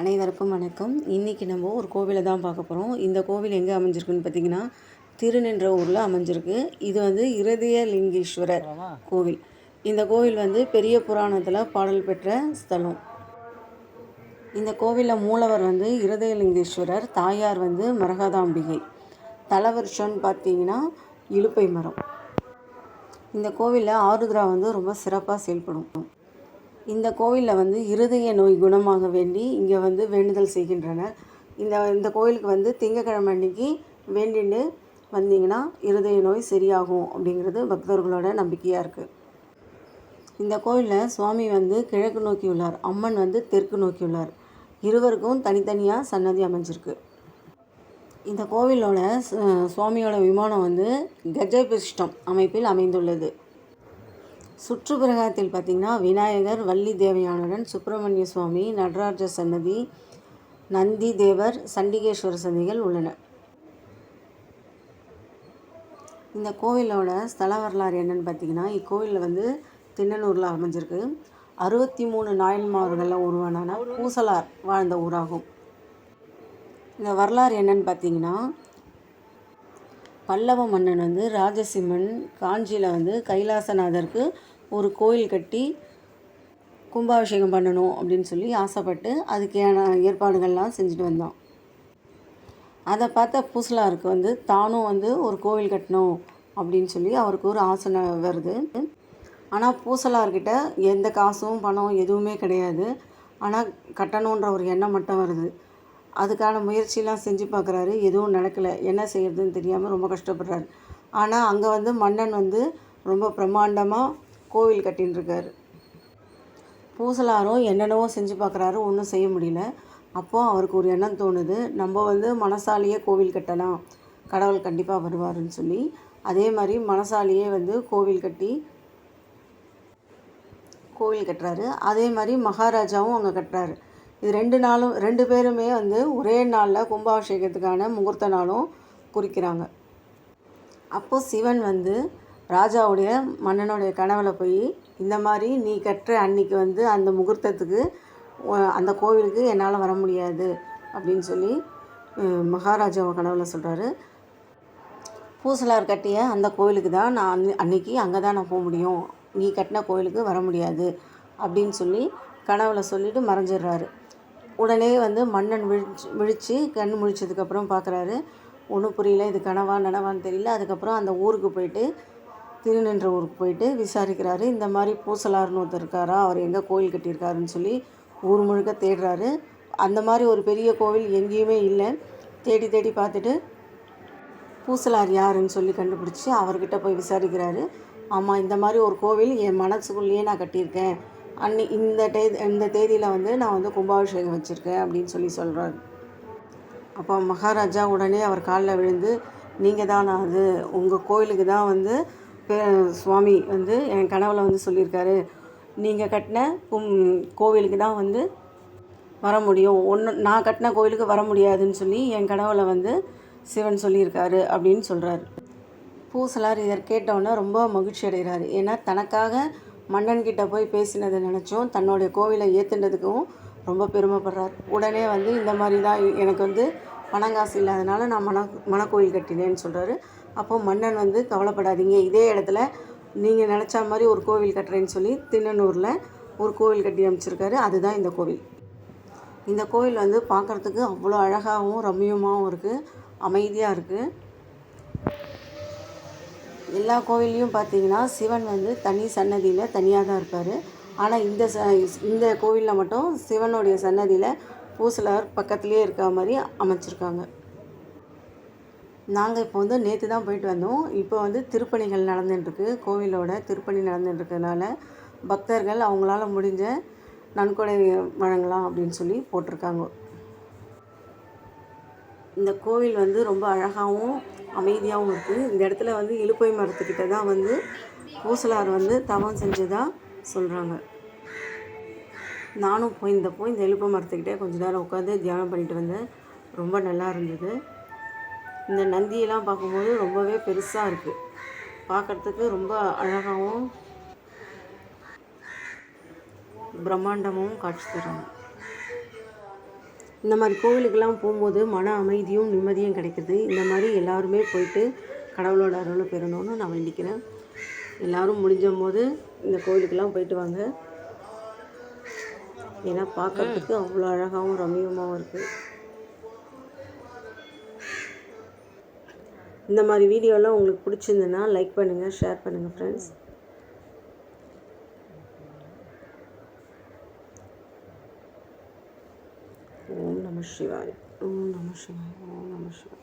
அனைவருக்கும் வணக்கம். இன்றைக்கி நம்ம ஒரு கோவிலை தான் பார்க்க போகிறோம் இந்த கோவில் எங்கே அமைஞ்சிருக்குன்னு பார்த்தீங்கன்னா திருநின்ற ஊரில் அமைஞ்சிருக்கு. இது வந்து இருதய லிங்கீஸ்வரர் கோவில். இந்த கோவில் வந்து பெரிய புராணத்தில் பாடல் பெற்ற ஸ்தலம். இந்த கோவிலில் மூலவர் வந்து இருதயலிங்கேஸ்வரர் தாயார் வந்து மரகதாம்பிகை. தலவருஷம்னு பார்த்தீங்கன்னா இலுப்பை மரம். இந்த கோவிலில் ஆருத்ரா வந்து ரொம்ப சிறப்பாக செயல்படும். இந்த கோவிலில் வந்து இருதய நோய் குணமாக வேண்டி இங்கே வந்து வேண்டுதல் செய்கின்றனர். இந்த இந்த கோவிலுக்கு வந்து திங்கக்கிழமை அன்னைக்கு வேண்டிட்டு வந்தீங்கன்னா இருதய நோய் சரியாகும் அப்படிங்கிறது பக்தர்களோட நம்பிக்கையாக இருக்குது இந்த கோவிலில் சுவாமி வந்து கிழக்கு நோக்கி உள்ளார். அம்மன் வந்து தெற்கு நோக்கி உள்ளார். இருவருக்கும் தனித்தனியாக சன்னதி அமைஞ்சிருக்கு. இந்த கோவிலோட சுவாமியோட விமானம் வந்து கஜபிஷ்டம் அமைப்பில் அமைந்துள்ளது. சுற்றுப்பிரகாரத்தில் பார்த்திங்கன்னா விநாயகர் வள்ளி தேவயானுடன் சுப்பிரமணிய சுவாமி நடராஜ சன்னதி நந்தி தேவர் சண்டிகேஸ்வர சன்னதிகள் உள்ளன. இந்த கோவிலோட ஸ்தல வரலாறு என்னன்னு பார்த்தீங்கன்னா இக்கோவிலில் வந்து திண்ணனூரில் அமைஞ்சிருக்கு. அறுபத்தி மூணு நாயன்மார்களில் உருவான பூசலார் வாழ்ந்த ஊராகும். இந்த வரலாறு என்னன்னு பார்த்தீங்கன்னா பல்லவ மன்னன் வந்து ராஜசிம்மன் காஞ்சியில் வந்து கைலாசநாதருக்கு ஒரு கோயில் கட்டி கும்பாபிஷேகம் பண்ணணும் அப்படின்னு சொல்லி ஆசைப்பட்டு அதுக்கான ஏற்பாடுகள்லாம் செஞ்சுட்டு வந்தான் அதை பார்த்த பூசலாருக்கு வந்து தானும் வந்து ஒரு கோவில் கட்டணும் அப்படின்னு சொல்லி அவருக்கு ஒரு ஆசை வருது. ஆனால் பூசலார்கிட்ட எந்த காசும் பணம் எதுவுமே கிடையாது. ஆனால் கட்டணுன்ற ஒரு எண்ணம் மட்டும் வருது. அதுக்கான முயற்சியெலாம் செஞ்சு பார்க்குறாரு. எதுவும் நடக்கலை. என்ன செய்யறதுன்னு தெரியாமல் ரொம்ப கஷ்டப்படுறாரு. ஆனால் அங்கே வந்து மன்னன் வந்து ரொம்ப பிரம்மாண்டமாக கோவில் கட்டின்னு பூசலாரும் என்னென்னவோ செஞ்சு பார்க்குறாரு ஒன்றும் செய்ய முடியல. அப்போது அவருக்கு ஒரு எண்ணம் தோணுது நம்ம வந்து மனசாலேயே கோவில் கட்டலாம் கடவுள் கண்டிப்பாக வருவாருன்னு சொல்லி. அதே மாதிரி மனசாலேயே வந்து கோவில் கட்டி கோவில் கட்டுறாரு. அதே மாதிரி மகாராஜாவும் அங்கே கட்டுறாரு. இது ரெண்டு நாளும் ரெண்டு பேருமே வந்து ஒரே நாளில் கும்பாபிஷேகத்துக்கான முகூர்த்த நாளும் குறிக்கிறாங்க. அப்போது சிவன் வந்து ராஜாவுடைய மன்னனுடைய கனவில் போய் இந்த மாதிரி நீ கட்டுற அன்னைக்கு வந்து அந்த முகூர்த்தத்துக்கு அந்த கோவிலுக்கு என்னால் வர முடியாது. அப்படின்னு சொல்லி மகாராஜாவை கனவில் சொல்கிறாரு பூசலார் கட்டிய அந்த கோவிலுக்கு தான் நான் அன்னைக்கு அங்கே தான் நான் போக முடியும். நீ கட்டின கோவிலுக்கு வர முடியாது. அப்படின்னு சொல்லி கனவில் சொல்லிவிட்டு மறைஞ்சிடுறாரு. உடனே வந்து மன்னன் விழிச்சு விழித்து கண் முழிச்சதுக்கப்புறம் பார்க்குறாரு ஒன்றும் புரியல இது கனவா நனவான்னு தெரியல. அதுக்கப்புறம் அந்த ஊருக்கு போயிட்டு திருநின்ற ஊருக்கு போயிட்டு விசாரிக்கிறாரு. இந்த மாதிரி பூசலார்னு ஒருத்தர் இருக்காரா? அவர் எங்கே கோயில் கட்டியிருக்காருன்னு சொல்லி ஊர் முழுக்க தேடுறாரு. அந்த மாதிரி ஒரு பெரிய கோவில் எங்கேயுமே இல்லை. தேடி தேடி பார்த்துட்டு பூசலார் யாருன்னு சொல்லி கண்டுபிடிச்சி அவர்கிட்ட போய் விசாரிக்கிறாரு. ஆமாம் இந்த மாதிரி ஒரு கோவில் என் மனசுக்குள்ளேயே நான் கட்டியிருக்கேன். அன்னி இந்த டே இந்த தேதியில் வந்து நான் வந்து கும்பாபிஷேகம் வச்சுருக்கேன் அப்படின்னு சொல்லி சொல்கிறாரு அப்போ மகாராஜா உடனே அவர் காலில் விழுந்து நீங்கள் தான் அது? உங்கள் கோயிலுக்கு தான் வந்து சுவாமி வந்து என் கனவுல வந்து சொல்லியிருக்காரு நீங்கள் கட்டின கும் கோவிலுக்கு தான் வந்து வர முடியும். ஒன்று நான் கட்டின கோவிலுக்கு வர முடியாதுன்னு சொல்லி என் கனவுல வந்து சிவன் சொல்லியிருக்காரு அப்படின்னு சொல்கிறாரு பூசலார் இதை கேட்டவுடனே ரொம்ப மகிழ்ச்சி அடைகிறாரு. ஏன்னா தனக்காக மன்னன்கிட்ட போய் பேசினதை நினச்சும் தன்னுடைய கோவிலை ஏற்றுனதுக்கும் ரொம்ப பெருமைப்படுறார். உடனே வந்து இந்த மாதிரி தான் எனக்கு வந்து பணங்காசு இல்லாதனால நான் மன மனக்கோயில் கட்டினேன்னு சொல்கிறாரு அப்போ மன்னன் வந்து கவலைப்படாதீங்க. இதே இடத்துல நீங்கள் நினச்ச மாதிரி ஒரு கோவில் கட்டுறேன்னு சொல்லி திண்ணனூரில் ஒரு கோவில் கட்டி அமைச்சிருக்காரு. அதுதான் இந்த கோவில். இந்த கோவில் வந்து பார்க்குறதுக்கு அவ்வளோ அழகாகவும் ரம்மியமாகவும் இருக்குது அமைதியாக இருக்குது எல்லா கோவில்லையும் பார்த்தீங்கன்னா சிவன் வந்து தனி சன்னதியில் தனியாக தான் இருப்பார். ஆனால் இந்த ச இந்த கோவிலில் மட்டும் சிவனுடைய சன்னதியில் பூசலார் பக்கத்துலேயே இருக்க மாதிரி அமைச்சிருக்காங்க. நாங்கள் இப்போ வந்து நேற்று தான் போயிட்டு வந்தோம். இப்போ வந்து திருப்பணிகள் நடந்துட்டுருக்கு. கோவிலோட திருப்பணி நடந்துட்டுருக்கனால பக்தர்கள் அவங்களால முடிஞ்ச நன்கொடை வழங்கலாம் அப்படின்னு சொல்லி போட்டிருக்காங்க. இந்த கோவில் வந்து ரொம்ப அழகாகவும் அமைதியாகவும் இருக்குது இந்த இடத்துல வந்து இழுப்பை மரத்துக்கிட்ட தான் வந்து பூசலார் வந்து தவம் செஞ்சதாக சொல்கிறாங்க நானும் போயிருந்தப்போ இந்த இழுப்பை மரத்துக்கிட்டே கொஞ்ச நேரம் உட்காந்து தியானம் பண்ணிட்டு வந்தேன். ரொம்ப நல்லா இருந்தது. இந்த நந்தியெல்லாம் பார்க்கும்போது ரொம்பவே பெருசாக இருக்குது பார்க்குறதுக்கு ரொம்ப அழகாகவும் பிரம்மாண்டமும் காட்சி தராங்க. இந்த மாதிரி கோவிலுக்கெல்லாம் போகும்போது மன அமைதியும் நிம்மதியும் கிடைக்கிது. இந்த மாதிரி எல்லாருமே போயிட்டு கடவுளோட அருளை பெறணும்னு நான் வேண்டிக்கிறேன். எல்லாரும் முடிஞ்ச போது இந்த கோவிலுக்கெல்லாம் போயிட்டு வாங்க. ஏன்னா பார்க்கறதுக்கு அவ்வளோ அழகாகவும் ரம்மியமாகவும் இருக்குது இந்த மாதிரி வீடியோலாம் உங்களுக்கு பிடிச்சிருந்துன்னா லைக் பண்ணுங்கள் ஷேர் பண்ணுங்கள் ஃப்ரெண்ட்ஸ் ஓம் நம சிவாய் ஓம் நம சிவாய் ஓம் நம சிவாய்.